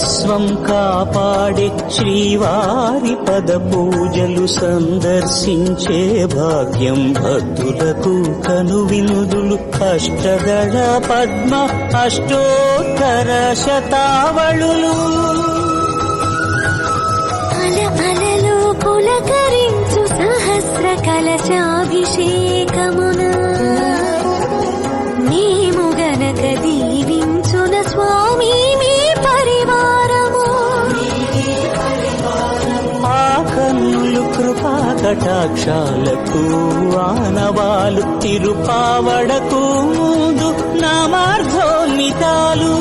సర్వస్వం కాపాడే శ్రీవారి పద పూజలు సందర్శించే భాగ్యం భక్తులకు కనువినుదులు. కష్టగడ పద్మ అష్టోత్తర శతావళులు. అల అలలు పులకరించు సహస్ర కలశాభిషేకమున. మేము గనక దీవించున స్వామి మీ పరి కటాక్షాలకు ఆనవాలు తిరుపావడకు ముందు నా మార్గోన్నితాలు.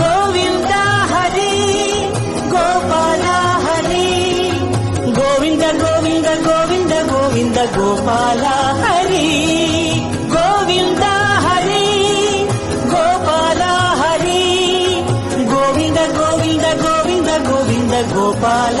గోవింద హరి గోపాల హరి. గోవింద గోవింద గోవింద గోవింద గోపాల హరి. గోవింద హరి గోపాల హరి. గోవింద గోవింద గోవింద గోవింద గోపాల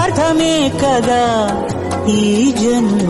కదా ఈ జన్మ.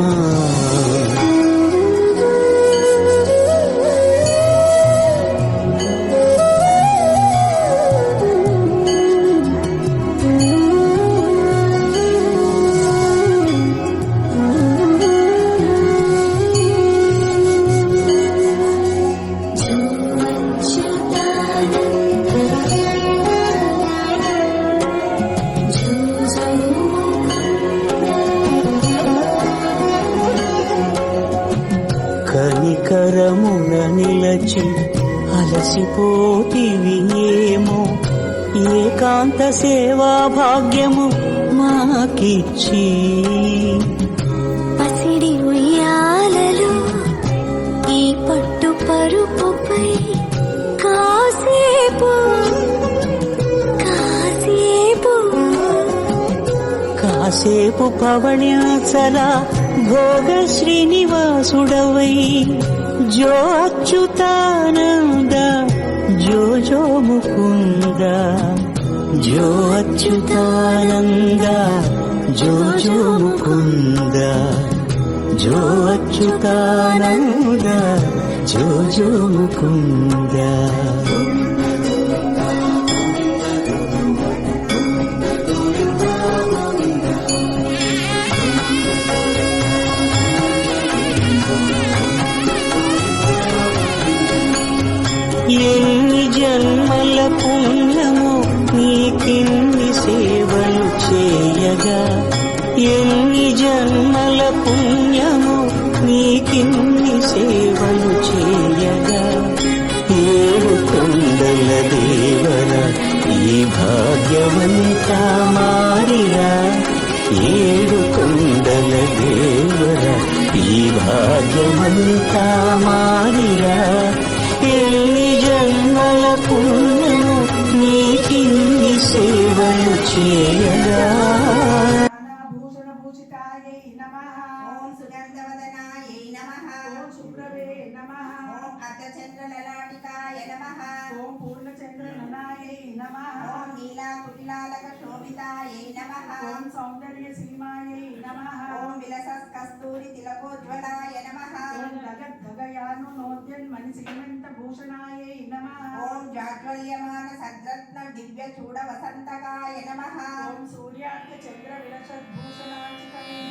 సేపు పవణ్యాచల భోగ శ్రీనివాసుడవై జో అచ్యుతానంద జో జో ముకుంద జో అచ్యుతానంద జో జో ముకుంద జో అచ్యుతానంద జో జో ముకుంద మారిరా ఏడు కొండల దేవర ఈ భాగ్యమంతా మారిరా ఎన్ని జన్మల పుణ్యము నీకిన్ని సేవలు చేయగా ఓం సుగంధవదనాయై నమః. ఓం శుభ్రవే నమః. నీలాకుటిలాలక శోభితాయై నమః. ఓం సౌందర్య సీమాయై నమః. ఓం విలసస్ కస్తూరి తిలకోజ్వలాయ నమః. ఓం జగద్గగయాను నోద్యన్మణి శ్రీమంత భూషణాయై నమః. ఓం జాజ్వల్యమాన సద్రత్న దివ్య చూడ వసంతకాయ నమః. ఓం సూర్యార్క చంద్ర విలసద్భూషణాచితమేకాయ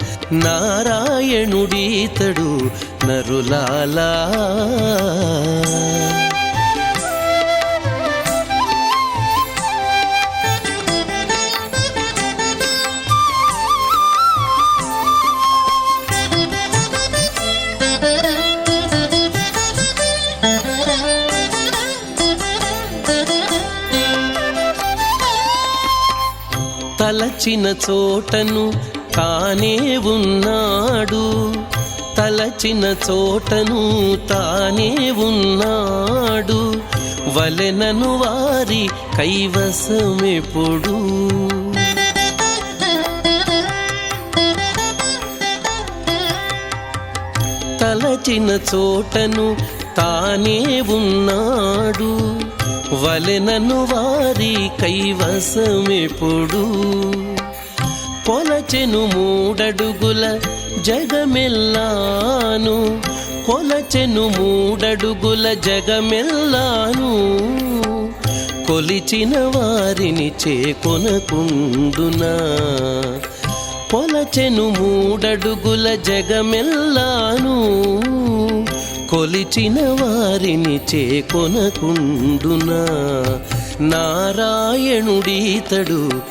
నారాయణుడీతడు నరులాలా. తలచిన చోటను తానే ఉన్నాడు. తలచిన చోటను తానే ఉన్నాడు. వలెనను వారి కైవసమెప్పుడు. తలచిన చోటను తానే ఉన్నాడు. వలెనను వారి కైవసమెప్పుడు. కొలచెను మూడడుగుల జగమెల్లాను. కొలచెను మూడడుగుల జగమెల్లాను. కొలిచిన వారిని చేకొనకుండునా. కొలచెను మూడడుగుల జగమెల్లాను. కొలిచిన వారిని చేకొనకుండునా. నారాయణుడీతడు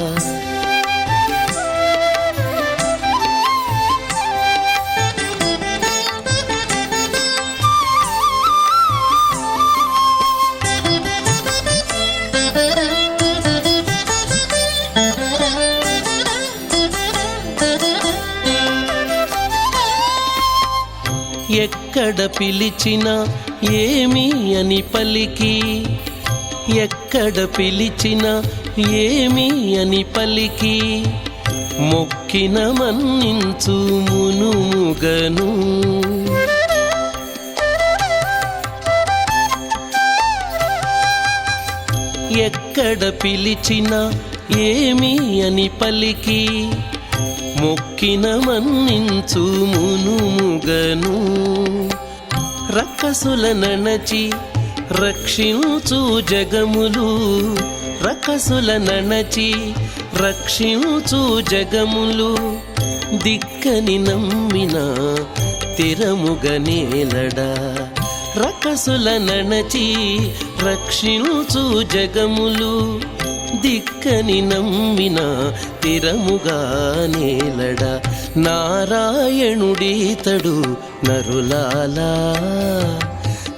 ఎక్కడ పిలిచినా ఏమి అని పలికి. ఎక్కడ పిలిచినా ఏమి అని పలికి. మొక్కిన మన్నించు మునుముగను. ఎక్కడ పిలిచినా ఏమి అని పలికి. మొక్కిన మన్నించు మునుముగను. రకసుల నణచి రక్షించు జగములు. రకసుల నణచి రక్షించు జగములు. దిక్కని నమ్మిన తిరముగనేలడా రకసుల నణచి రక్షించు జగములు. దిక్కని నమ్మిన తిరముగా నేలడ నారాయణుడీతడు నరులాలా.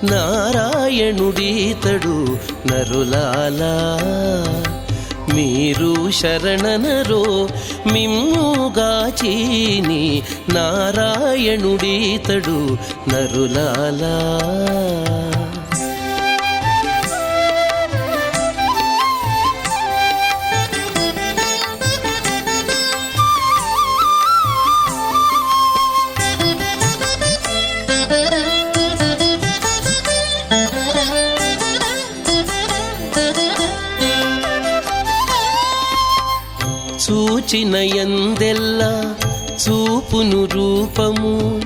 నారాయణుడీతడు నరులాలా. మీరు శరణనరో మిమ్ముగాచీని నారాయణుడీతడు నరులాలా. చూచిన ఎందెల్లా చూపును రూపము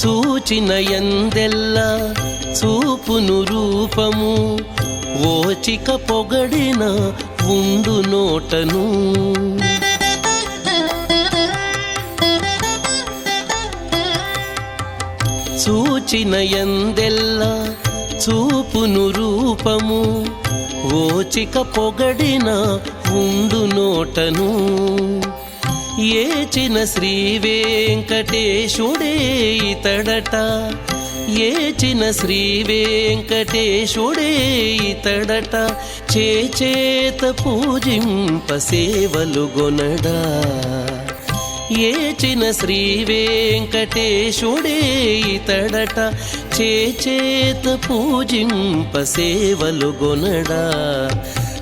చూచిన ఎందెల్లా చూపును రూపము. ఓచిక పొగడిన ఉండు నోటను. చూచిన ఎందెల్లా చూపును రూపము ఓచిక పొగడిన ఉండు నోటను ఏచిన శ్రీ వెంకటేశుడే ఇతడట. ఏచిన శ్రీ వెంకటేశుడే ఇతడట. చేచేత పూజింప సేవలు గొనడా. ఏచిన శ్రీ వెంకటేశుడే ఇతడట. చేచేత పూజింప సేవలు గొనడా.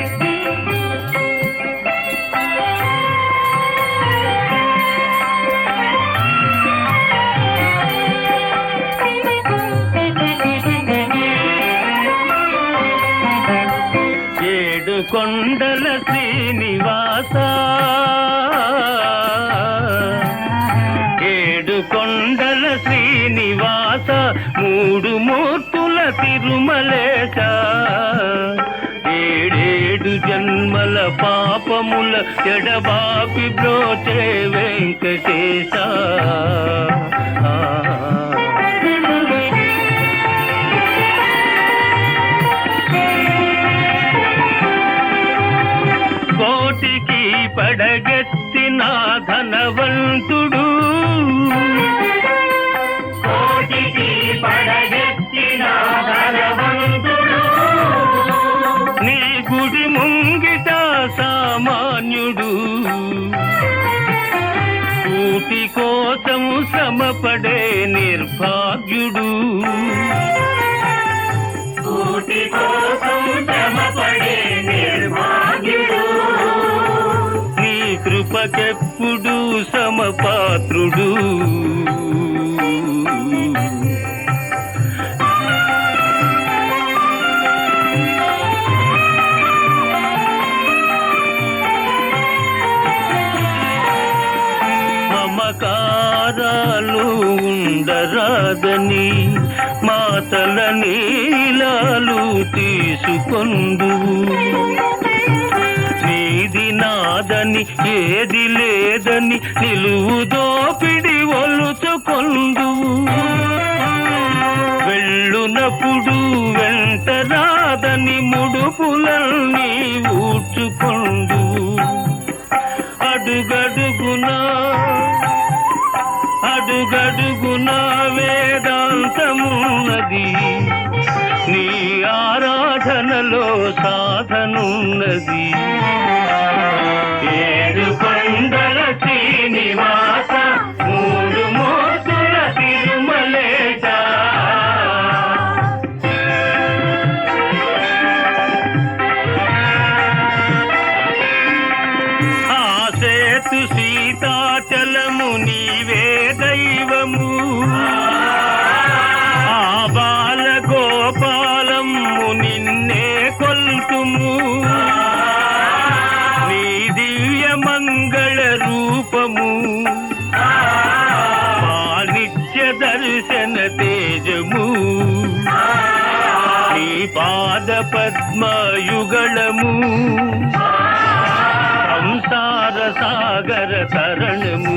ఏడు ఏడు జన్మల పాపముల ఎడబాపి బ్రోచే వెంకటేశ. శ్రమపడే నిర్భాగ్యుడు. నీ కృపకెప్పుడు సమపాత్రుడు. రాదని మాతల నీలాలు తీసుకొందు నీది నాదని ఏది లేదని నిలువు దోపిడి ఒలుచుకొందు వెళ్ళునప్పుడు వెంట రాదని ముడుపులన్నీ ఊడ్చుకొండు అడుగడుగునా అడుగడుగునా వేదాంతమున్నది. నీ ఆరాధనలో సాధనున్నది. దివ్య మంగళ రూపము మా నిత్య దర్శన తేజము నీ పాద పద్మయుగళము సంసార సాగర తరణము